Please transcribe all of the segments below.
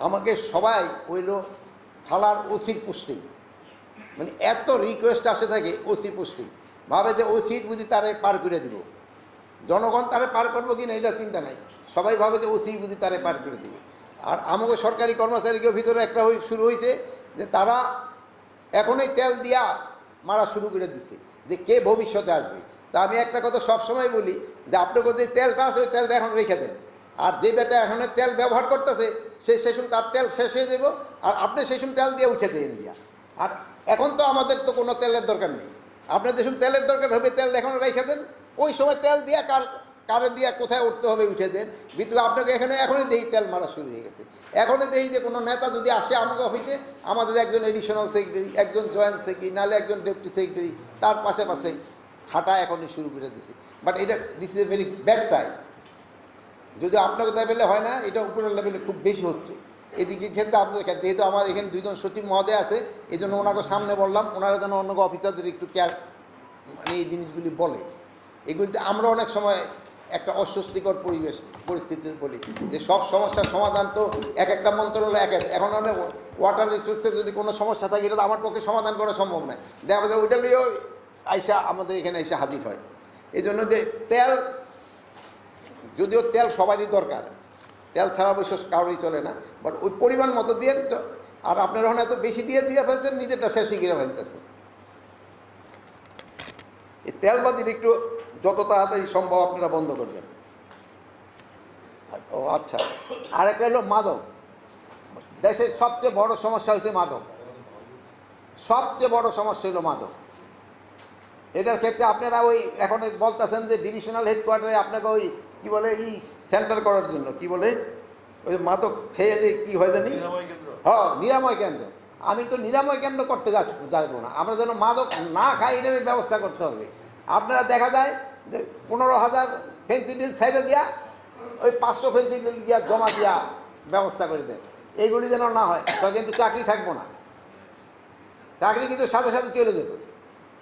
আমাকে সবাই হইল থালার ওসির পুষ্টি। মানে এত রিকোয়েস্ট আসে থাকে ওসি পুষ্টি। ভাবে যে ওই সিট বুঝি তারে পার করে দিব। জনগণ তারে পার করব কি না এটা চিন্তা নাই। সবাই ভাবে যে ওসি বুঝি তারে পার করে দিবে। আর আমাকে সরকারি কর্মচারীকে ভিতরে একটা শুরু হয়েছে যে তারা এখনই তেল দিয়া মারা শুরু করে দিছে যে কে ভবিষ্যতে আসবে। তা আমি একটা কথা সবসময় বলি যে আপনাকে যে তেলটা আছে ওই তেলটা এখন রেখে দেন। আর যে বেটা এখন তেল ব্যবহার করতেছে, সে সেসম তার তেল শেষ হয়ে যাব আর আপনি সেসম তেল দিয়ে উঠে দেন দিয়া। আর এখন তো আমাদের তো কোনো তেলের দরকার নেই। আপনার যেসব তেলের দরকার হবে, তেল এখন রেখে দেন। ওই সময় তেল দিয়া কার, কারে দিয়া কোথায় উঠতে হবে উঠে দেন। কিন্তু আপনাকে এখানে, এখনই দেই তেল মারা শুরু হয়ে গেছে। এখনই দেই যে কোনো নেতা যদি আসে আমাকে অফিসে, আমাদের একজন এডিশনাল সেক্রেটারি একজন জয়েন্ট সেক্রেটারি নাহলে একজন ডেপুটি সেক্রেটারি তার পাশে পাশে হাঁটা এখনই শুরু করে দিছে। বাট এটা this is a very bad side যদি আপনাকে লেভেলে হয় না, এটা উপরের লেভেলে খুব বেশি হচ্ছে। এদিকে ক্ষেত্রে আপনাদের যেহেতু আমার এখানে দুইজন সচিব মহোদয় আছে এই জন্য ওনাকে সামনে বললাম, ওনারা যেন অন্য অফিসারদের একটু কেয়ার মানে এই জিনিসগুলি বলে। এগুলিতে আমরা অনেক সময় একটা অস্বস্তিকর পরিবেশ, পরিস্থিতি বলি, যে সব সমস্যার সমাধান তো এক একটা মন্ত্রণালয় এক এক, এখন অনেক ওয়াটার রিসোর্সের যদি কোনো সমস্যা থাকে, এটা আমার পক্ষে সমাধান করা সম্ভব নয়। দেখা যায় ওইটা নিয়েও আইসা আমাদের এখানে এসে হাজির হয়। এই জন্য যে তেল যদিও তেল সবারই দরকার। তেল ছাড়া অবশ্য কারোরই চলে না। বাট ওই পরিমাণ মতো দিয়ে আর আপনারা এখন এত বেশি দিয়ে দিয়ে ফেলছেন, নিজেরটা শেষই কিনে ফেলতেছে এই তেলবাজির একটু যত তাড়াতাড়ি সম্ভব আপনারা বন্ধ করবেন। ও আচ্ছা। আর একটা হলো মাদক। দেশের সবচেয়ে বড় সমস্যা হচ্ছে মাদক। সবচেয়ে বড় সমস্যা হলো মাদক। এটার ক্ষেত্রে আপনারা ওই এখন বলতেছেন যে ডিভিশনাল হেডকোয়ার্টারে আপনাকে ওই কি বলে ই সেন্টার করার জন্য কি বলে? ওই মাদক খেয়ে যে কি হয় জানি? হ্যাঁ নিরাময় কেন্দ্র। আমি তো নিরাময় কেন্দ্র করতে যাব না। আমরা যেন মাদক না খাই এটার ব্যবস্থা করতে হবে। আপনারা দেখা যায় যে পনেরো হাজার ফেন্সিডিল সাইডে দিয়া ওই পাঁচশো ফেন্সিডিল দিয়া জমা দিয়া ব্যবস্থা করে দেন। এইগুলি যেন না হয় তো কিন্তু চাকরি থাকব না। চাকরি কিন্তু সাথে সাথে চলে যাবে।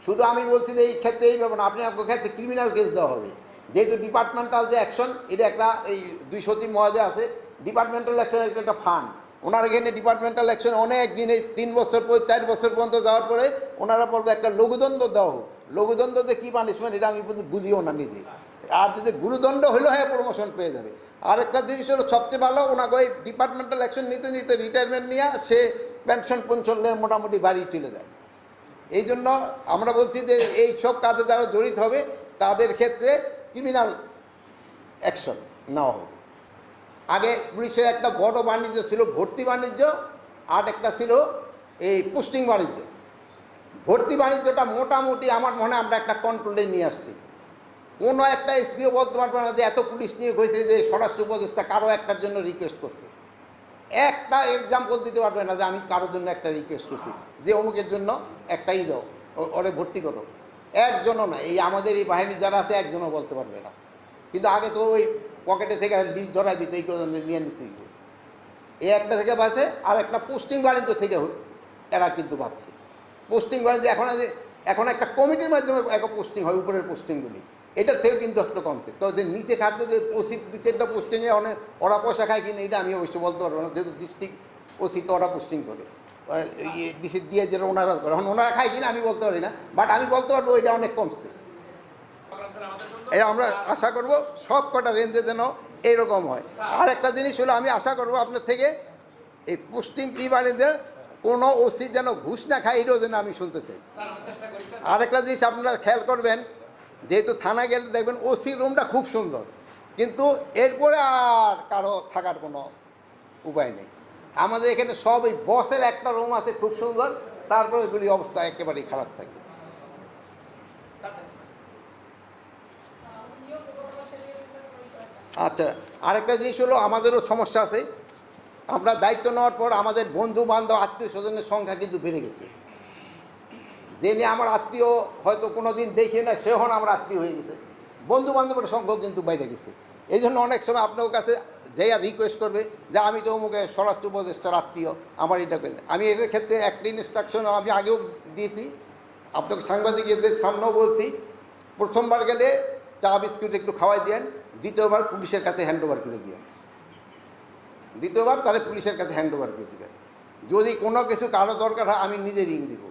শুধু আমি বলছি যে এই ক্ষেত্রে এই ব্যাপার আপনি আপনার ক্ষেত্রে ক্রিমিনাল কেস দেওয়া হবে। যেহেতু ডিপার্টমেন্টাল যে অ্যাকশন এটা একটা এই দুই সচিব মহাজয় আছে ডিপার্টমেন্টাল অ্যাকশনের একটা ফান্ড ওনার এখানে ডিপার্টমেন্টাল অ্যাকশন অনেক দিনে তিন বছর পর, চার বছর পর্যন্ত যাওয়ার পরে ওনারা বলবে একটা লঘুদণ্ড দেওয়া হোক। লঘুদণ্ডতে কী পানিশমেন্ট এটা আমি বুঝিও না নিজে। আর যদি গুরুদণ্ড হলেও হ্যাঁ প্রমোশন পেয়ে যাবে। আর একটা জিনিস হলো, সবচেয়ে ভালো, ওনাকে ওই ডিপার্টমেন্টাল অ্যাকশন নিতে নিতে রিটায়ারমেন্ট নিয়ে সে পেনশন পেনশন নিয়ে মোটামুটি বাড়ি চলে যায়। এই জন্য আমরা বলছি যে এই সব কাজে যারা জড়িত হবে, তাদের ক্ষেত্রে ক্রিমিনাল অ্যাকশন নেওয়া হবে। আগে পুলিশের একটা বড় বাণিজ্য ছিল, ভর্তি বাণিজ্য, আর একটা ছিল এই পোস্টিং বাণিজ্য। ভর্তি বাণিজ্যটা মোটামুটি আমার মনে হয় আমরা একটা কন্ট্রোলে নিয়ে আসছি। কোনো একটা এসপিও বলতে পারবে না যে এত পুলিশ নিয়ে হয়েছে যে স্বরাষ্ট্র উপদেষ্টা কারও একটার জন্য রিকোয়েস্ট করছে। একটা এক্সাম্পল দিতে পারবে না যে আমি কারোর জন্য একটা রিকোয়েস্ট করছি। যে অমুকের জন্য একটাই দাও ওরে ভর্তি করো। একজনও না, এই আমাদের এই বাহিনীর যারা আছে, একজনও বলতে পারবে না। কিন্তু আগে তো ওই পকেটে থেকে লিস্ট ধরা দিত, এই নিয়ে নিতে। এই একটা থেকে বাঁচে, আর একটা পোস্টিং বাণিজ্য থেকে এরা কিন্তু বাঁচছে। পোস্টিং বাণিজ্য এখন এখন একটা কমিটির মাধ্যমে একটা পোস্টিং হয়, উপরের পোস্টিংগুলি এটার থেকে কিন্তু একটু কমছে। তো যে নিচে খাদ্য যে ওসি নিচেরটা পোস্টিংয়ে অনেক ওরা পয়সা খায় কিনা এটা আমি অবশ্যই বলতে পারব না। যেহেতু ডিস্ট্রিক্ট ওসি তো ওরা পোস্টিং করে। ডিস্ট্রিক্ট দিয়ে যেটা ওনারা করে। এখন ওনারা খায় কিনা আমি বলতে পারি না বাট আমি বলতে পারব এটা অনেক কমছে। এই আমরা আশা করব সব কটা রেঞ্জে যেন এইরকম হয়। আর একটা জিনিস হলো আমি আশা করব আপনার থেকে এই পোস্টিং কি বাণিজ্যে কোনো ওসি যেন ঘুষ না খায় এটাও যেন আমি শুনতে চাই। আর একটা জিনিস আপনারা খেয়াল করবেন যেহেতু থানা গেলে দেখবেন ওসি রুমটা খুব সুন্দর। কিন্তু এরপরে আর কারও থাকার কোনো উপায় নেই। আমাদের এখানে সব এই বসের একটা রুম আছে খুব সুন্দর, তারপরে এগুলি অবস্থা একেবারেই খারাপ থাকে। আচ্ছা আরেকটা জিনিস হলো, আমাদেরও সমস্যা আছে। আমরা দায়িত্ব নেওয়ার পর আমাদের বন্ধু বান্ধব আত্মীয় স্বজনের সংখ্যা কিন্তু বেড়ে গেছে। যে নিয়ে আমার আত্মীয় হয়তো কোনো দিন দেখি না সে হন আমার আত্মীয় হয়ে গেছে। বন্ধু বান্ধবের সংখ্যাও কিন্তু বেড়ে গেছে। এই জন্য অনেক সময় আপনার কাছে যে আর রিকোয়েস্ট করবে যে আমি তো অমুকে স্বরাষ্ট্র উপদেষ্টার আত্মীয়, আমার এটা করে আমি এটার ক্ষেত্রে একটা ইনস্ট্রাকশন আমি আগেও দিয়েছি, আপনাকে সাংবাদিকদের সামনেও বলছি, প্রথমবার গেলে চা বিস্কুট একটু খাওয়াই দেন, দ্বিতীয়বার পুলিশের কাছে হ্যান্ড ওভার করে দিয়ে দ্বিতীয়বার তাহলে পুলিশের কাছে হ্যান্ড ওভার করে দেবেন। যদি কোনো কিছু কারও দরকার হয়, আমি নিজে রিং দিব।